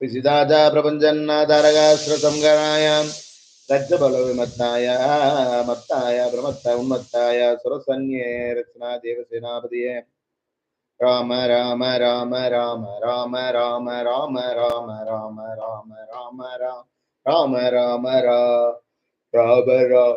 विसिदाजा प्रपञ्चन्नाधारगास्त्रसंगराय रज्जबलविमत्ताय मत्ताय प्रमत्त उन्मत्ताय सुरसन्ये रचना देवसेनापदये राम राम राम राम राम राम राम राम राम राम राम राम राम राम राम राम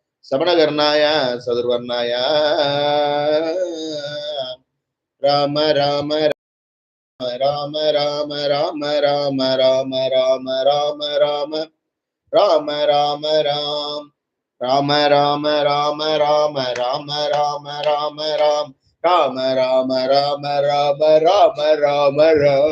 சமணகர்ணாய சதுர்வர்ணாய ராம ராம ராம ராம ராம ராம ராம ராம ராம ராம ராம ராம ராம் ராம ராம ராம ராம ராம ராம ராம ராம் ராம ராம ராம ராம ராம ராம ராம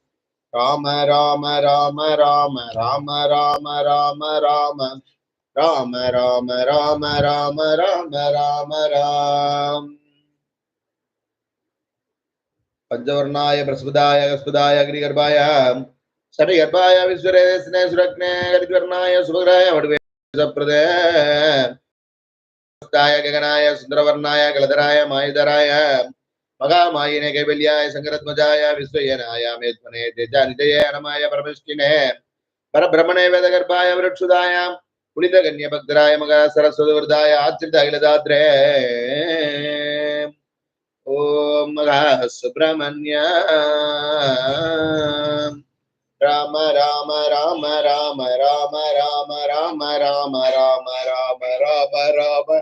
राम राम राम राम राम राम राम राम राम राम राम राम राम राम राम राम पंचवर्णाय प्रस्फुदाय कस्फुदाय अग्निगर्भाय षड्गर्भाय विश्वरेस्ने सुरग्ने गदिवर्णाय सुभद्राय वडवे सप्रदे गगनाय सुंदरवर्णाय गलधराय मायुधराय மகாமாயினே கைவல்யாய சங்கரத்மஜாய விஸ்வயனாய மேத்மனே தேஜா நிஜய அனமாய பரமஷ்டினே பரபிரமணே வேதகர்பாய விரட்சுதாய புனித கன்ய பக்தராய மகா சரஸ்வதி விருதாய ஆச்சிரித அகிலதாத்ரே ஓம் மகா சுப்பிரமணிய ராம ராம ராம ராம ராம ராம ராம ராம ராம ராம ராம ராம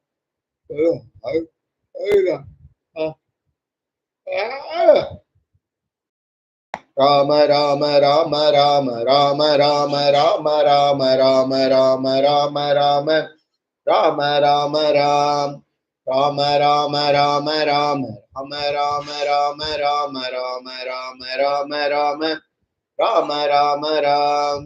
ராம ராம ராம ராம ராம ராம ராம ராம ராம ராம ராம ராம ராம ராம ராம் ராம ராம ராம ராம ராம ராம ராம ராம ராம ராம ராம ராம ராம ராம ராம்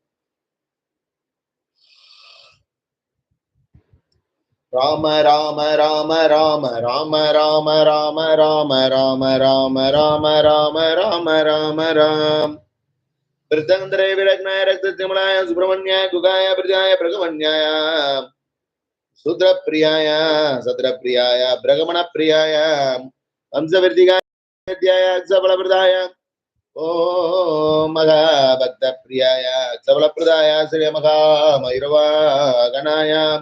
ராம ராம ராம ராம ராம ராம ராம ராம ராம ராம ராம ராம ராம ராம ராம ராம ராம ராம் விருத்தந்திரே விரக்னாய ரக்தத்திமலாய சுப்பிரமணியாய குகாய பிரஜாய பிரகமண்யாய சூத்ரப்பிரியாய சத்ரப்பிரியாய பிரகமண பிரியாய வம்சவிருத்திகாய அக்ஷபலபிரதாய ஓ மகா பக்த பிரியாய அக்ஷபலப்பிரதாய ஸ்ரீ மகா மயூரவாகனாய ஓ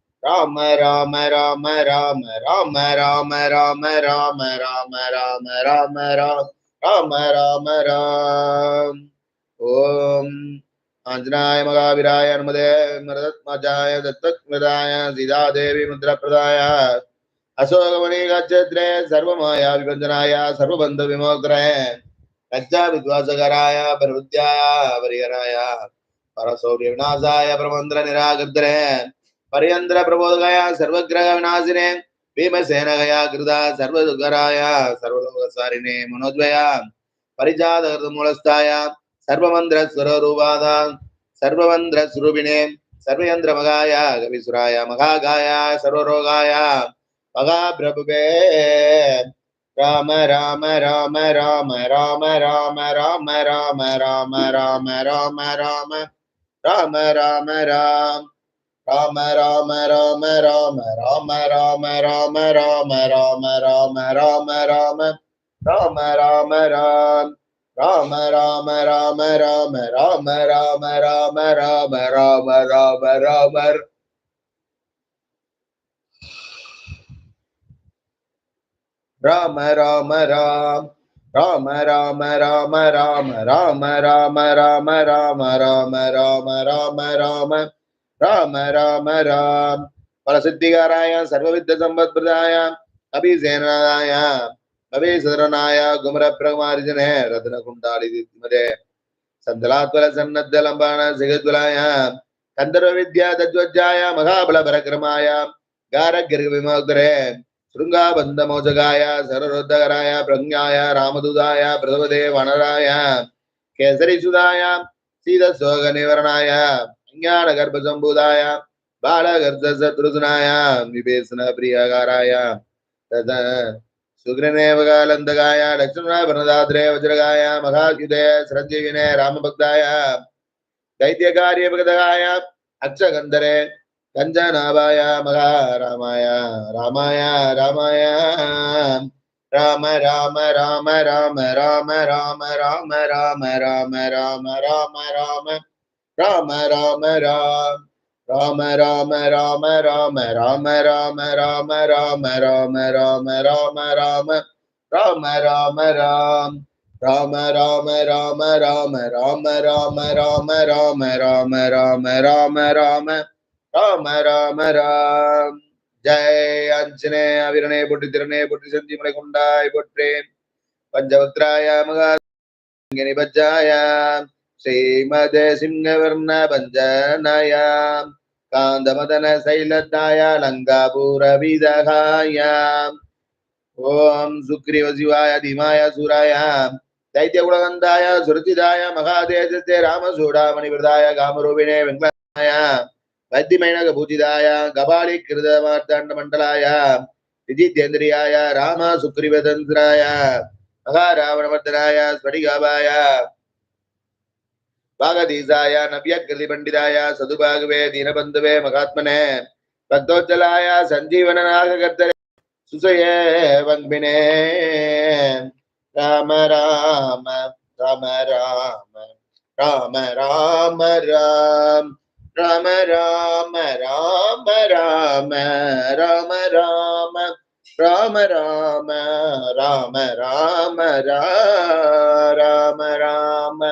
राम राम राम राम राम राम राम राम राम राम राम राम राम राम राम ओम आंजनाय महाविराय नमदे मृदत्मजाय दत्तकृदाय सीता देवी मुद्रप्रदाय अशोकमणि गजद्रे सर्वमाया विभञ्जनाय सर्वबन्धविमोक्तरे लज्जा विद्वासकराय प्रवृत्याय परिहराय परसौर्यविनाशाय परमन्त्र निरागद्रे நிராகர்தரே பரியந்திர பிரபோதகாய சர்வகிரக விநாசினே பீமசேனகயா கிருதா சர்வதுகராய சர்வலோகசாரிணே மனோத்வயா பரிஜாத மூலஸ்தாய சர்வமந்திர ஸ்வரூபாதா சர்வமந்திர ஸ்வரூபிணே சர்வயந்திர மகாய கவிசுராய மகாகாய சர்வரோகாய மகாபிரபுவே ராம ராம ராம ராம ராம ராம ராம ராம ராம ராம ராம ராம ராம ராம ராம் ராம ராம ராம ராம ராம ராம ராம ராம ராம ராம ராம ராம ராம ராம ராம் ராம ராம ராம ராம ராம ராம ராம ராம ராம ராம ராம ராம ராம ராம் ராம ராம ராம ராம ராம ராம ராம ராம ராம ராம ராம ராம ராம ராம ராம் பரசித்திகாராய சர்வவித்த சம்பத்பிரதாய அபிசேனாய அபிசரணாய குமர பிரமாரிஜனே ரத்ன குண்டாளி திமதே சந்தலாத்வல சன்னத்தலம்பான சிகத்வலாய கந்தர்வ வித்யா தத்வஜாய மகாபல பரக்கிரமாய காரகிர விமோக்தரே శృంగాబంధ మోజగాయ సరరుద్ధకరాయ ప్రజ్ఞాయ రామదూదాయ ప్రథమదే వనరాయ కేసరి సుదాయ సీత సోగ నివరణాయ ज्ञानगर्भसम्बुदाय बालगर्भशत्रुघ्नाय विभेषणप्रियकाराय तद सुग्रनेवगालन्दगाय लक्ष्मणाय वनदात्रे वज्रगाय महाद्युते सञ्जीविने रामभक्ताय दैत्यकार्यभगदगाय अक्षगन्धरे कञ्जनाभाय महारामाय रामाय रामाय राम राम राम राम राम राम राम राम राम राम राम ராம ராம ராம் ராம ராம ராம ராம ராம ராம ராம ராம ராம ராம ராம ராம ராம ராம ராம் ராம ராம ராம ராம ராம ராம ராம ராம ராம ராம ராம ராம ராம ராம ராம் ஜெய் அஞ்சனே அவிரனே பொட்டு திறனே பொட்டு செந்தி மலை கொண்டாய் பொற்றேன் பஞ்சவக்ராய மகாங்கனி பஜ்ஜாய ஸ்ரீமத சிம்னவர்ண பஞ்சனயாம் காந்தமதன சைலத்தாய லங்காபூரவிதகாயாம் ஓம் சுக்ரிவ சிவாய தீமாய சூராயாம் दैत्य गुणगंधाय सुरचिदाय महादेशे रामसूडामणिवृदाय कामरूपिणे वेङ्कटाय वैद्यमैनकभूजिताय कपालीकृतमार्ताण्डमण्डलाय विजितेन्द्रियाय रामसुग्रीवतन्त्राय महारावणवर्धनाय स्फटिकाभाय பாகதீசாய நவ்யகிருதி பண்டிதாய சதுபாகுவே தீனபந்துவே மகாத்மனே பக்தோச்சலாய சஞ்சீவனாக கர்த்தரே சுசயே வங்மினே ராம ராம ராம ராம ராம ராம ராம் ராம ராம ராம ராம ராம ராம ராம ராம ராம ராம ராம ராம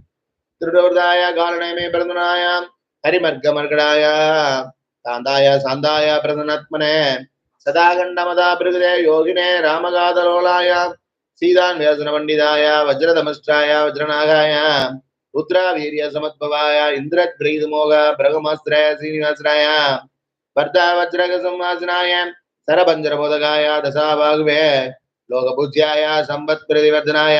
திருடோர்தாய காரணமே பிரதனாயாம் ஹரிமர்கமர்கடாய காந்தாய சாந்தாய பிரதனாத்மனே சதாகண்டமதா பிருகதே யோகினே ராமகாதலோலாய? சீதான் வேசன பண்டிதாய வஜ்ரதமஸ்டாய வஜ்ரநாகாய? ருத்ரா வீரிய சமத்பவாய? இந்திரத்ரீது மோக பிரகமாஸ்திரய சீனிவாசனாய Vardah வஜ்ரக சம்வாசனாய சரபஞ்சர போதகாய தசாபாகுவே லோகபூஜ்யாய Sampath பிரதிவர்தனாய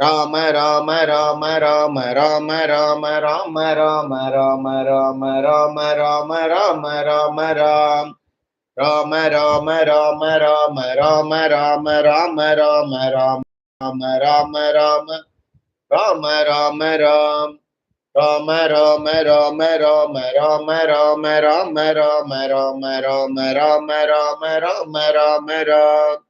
Rama Rama Rama Rama Rama Rama Rama Rama Rama Rama Rama Rama Rama Rama Ram Rama Rama Rama Rama Rama Rama Rama Rama Rama Rama Rama Rama Rama Rama Ram Rama Rama Rama Rama Rama Rama Rama Rama Rama Rama Rama Rama Rama Rama Ram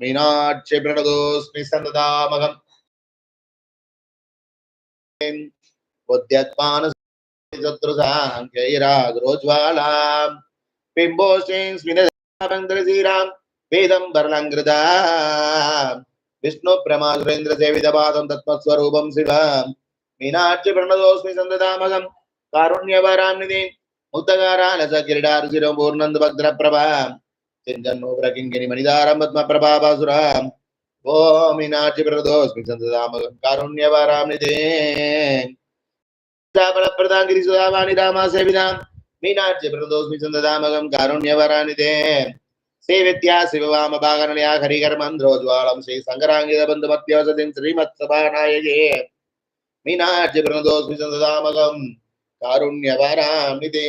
Meenakshi பிரணதோஸ்மி சந்ததாமகம் உத்யத்மானசத்ருசாங்கிராக்ரோஜ்வாலாம் பிம்போஷ்ணீம் ஸ்மிதந்திரசீராம் வேதம் பர்ணங்கிருதா விஷ்ணு பிரமாசுரேந்திர சேவித பாதம் தத்மஸ்வரூபம் சிவம் மீனாட்சி பிரணதோஸ்மி சந்ததாமகம் காருண்யவராம் நிதி முத்தகாராலச கிரீடாருசிரம் பூர்ணந்து பக்திர பிரபா சிஞ்சன்னோபரகிங்கினி மணிதாரம் பத்ம பிரபாபாசுராம் ஓ மீனாட்சி பிரதோஸ்மி சந்ததாமகம் காருண்யவராம் நிதே பிரதாங்கிரி சுதாவாணி ராமா சேவிதாம் மீனாட்சி பிரதோஸ்மி சந்ததாமகம் காருண்யவரானிதே சேவித்யா சிவவாம பாகரணியா ஹரிகர்மந்திரோஜ்வாலம் ஸ்ரீ சங்கராங்கித பந்து மத்தியோசதின் ஸ்ரீமத் சபாநாயகே மீனாட்சி பிரதோஸ்மி சந்ததாமகம் காருண்யவராமிதே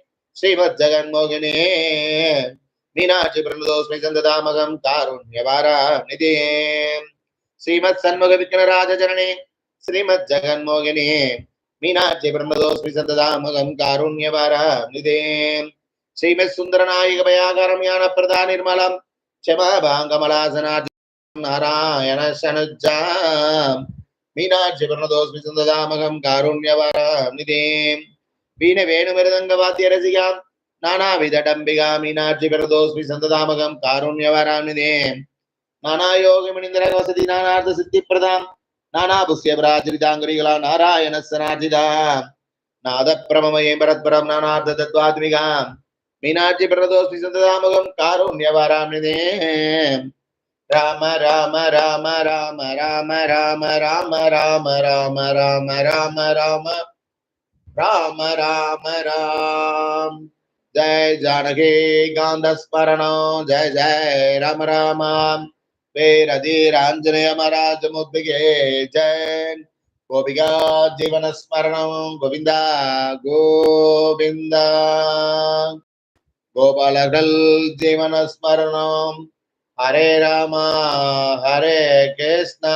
శ్రీమద్జగన్మోహినే మీనాక్షి ప్రమదోస్మి సందదామగం కారుణ్యవారాణిదే శ్రీమత్ సన్ముఖ విఘ్నరాజజనని శ్రీమద్ జగన్మోహిని మీనాక్షి బ్రహ్మదోస్మి సంతదామగం కారుణ్యవారాణిదే శ్రీమత్ సుందరనాయిక భయాకరం యాన ప్రధా నిర్మలం క్షమాభాంగమలాసనా నారాయణ శనుజా మీనాక్షి బ్రహ్మదోస్మి సంతదామగం కారుణ్యవారాణిదే வீண வேணுமிருதங்க வாத்திய ரசிகாம் நானாவித டம்பிகா மீனாட்சி பிரதோஸ்மி சந்ததாமகம் காருண்யவாராம் நிதே நானாயோகமினிந்திர வசதி நானார்த்த சித்தி பிரதாம் நானா புஷ்ய பிராஜிதாங்கிரிகளா நாராயண சனாஜிதா நாத பிரமமயே பரத்பரம் நானார்த்த தத்வாத்மிகாம் மீனாட்சி பிரதோஸ்மி சந்ததாமகம் காருண்யவாராம் ராம ராம ராம ராம ராம ராம ராம ராம ராம ராம ராம ராம ராம ராம ராம். ஜெய் ஜானகி காந்தஸ்மரணம். ஜெய் ஜெய் ராம ராமாம் வேரதீராஞ்சனயமராஜமுத்பிகே ஜெய். கோபிகா ஜீவனஸ்மரணம் கோவிந்தா கோவிந்தா. கோபாலர்கள் ஜீவனஸ்மரணம் ஹரே ராமா ஹரே கிருஷ்ணா.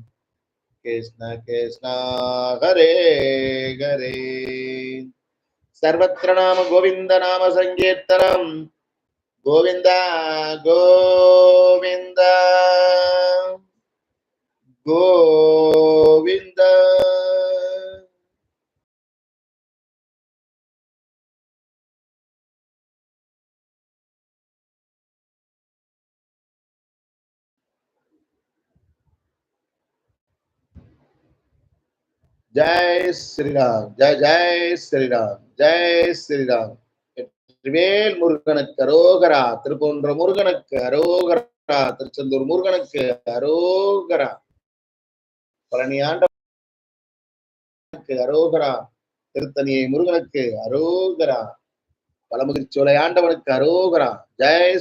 कृष्ण कृष्ण हरे हरे सर्वत्र नाम गोविन्द नाम सङ्कीर्तनम् गोविन्द गोविन्द गोविन्द ஜெய் ஸ்ரீராம் ஜெய் ஜெய் ஸ்ரீராம் ஜெய் ஸ்ரீராம். திருவேல் முருகனுக்கு அரோகரா திருப்பூன்ற முருகனுக்கு அரோகரா திருச்செந்தூர் முருகனுக்கு அரோகரா. பழனி ஆண்டவனுக்கு அரோகரா திருத்தணியை முருகனுக்கு அரோகரா. பழமுதிர்ச்சோலை ஆண்டவனுக்கு அரோகரா. ஜெய்